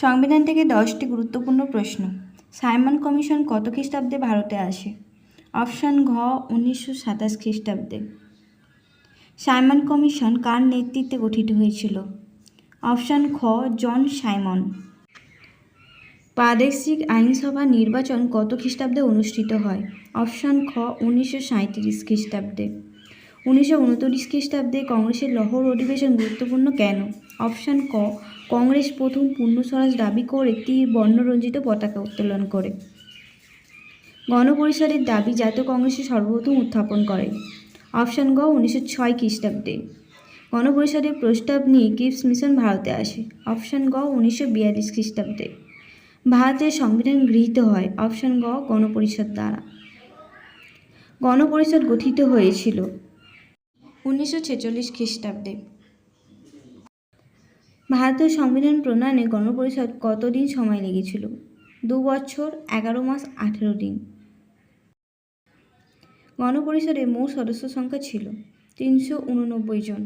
সংবিধান থেকে দশটি গুরুত্বপূর্ণ প্রশ্ন। সাইমন কমিশন কত খ্রিস্টাব্দে ভারতে আসে? অপশান ঘ, উনিশশো সাতাশ খ্রিস্টাব্দে। সাইমন কমিশন কার নেতৃত্বে গঠিত হয়েছিল? অপশান খ, জন সাইমন। প্রাদেশিক আইনসভা নির্বাচন কত খ্রিস্টাব্দে অনুষ্ঠিত হয়? অপশান খ, উনিশশো সাঁইত্রিশ খ্রিস্টাব্দে। উনিশশো উনত্রিশ খ্রিস্টাব্দে কংগ্রেসের লহর অধিবেশন গুরুত্বপূর্ণ কেন? অপশান ক, কংগ্রেস প্রথম পূর্ণ স্বরাজ দাবি করে তীর বর্ণরঞ্জিত পতাকা উত্তোলন করে। গণপরিষদের দাবি জাতীয় কংগ্রেসের সর্বপ্রথম উত্থাপন করে। অপশান গ, উনিশশো ছয় খ্রিস্টাব্দে। গণপরিষদের প্রস্তাব নিয়ে কিপস মিশন ভারতে আসে। অপশান গ, উনিশশো বিয়াল্লিশ খ্রিস্টাব্দে। ভারতের সংবিধান গৃহীত হয়। অপশান গ, গণপরিষদ দ্বারা। গণপরিষদ গঠিত হয়েছিল। উনিশশো ছেচল্লিশ খ্রিস্টাব্দে। ভারতের সংবিধান প্রণয়নে গণপরিষদ কতদিন সময় লেগেছিল? দু বছর, এগারো মাস, আঠেরো দিন। গণপরিষদের মোট সদস্য সংখ্যা ছিল তিনশো উননব্বই জন।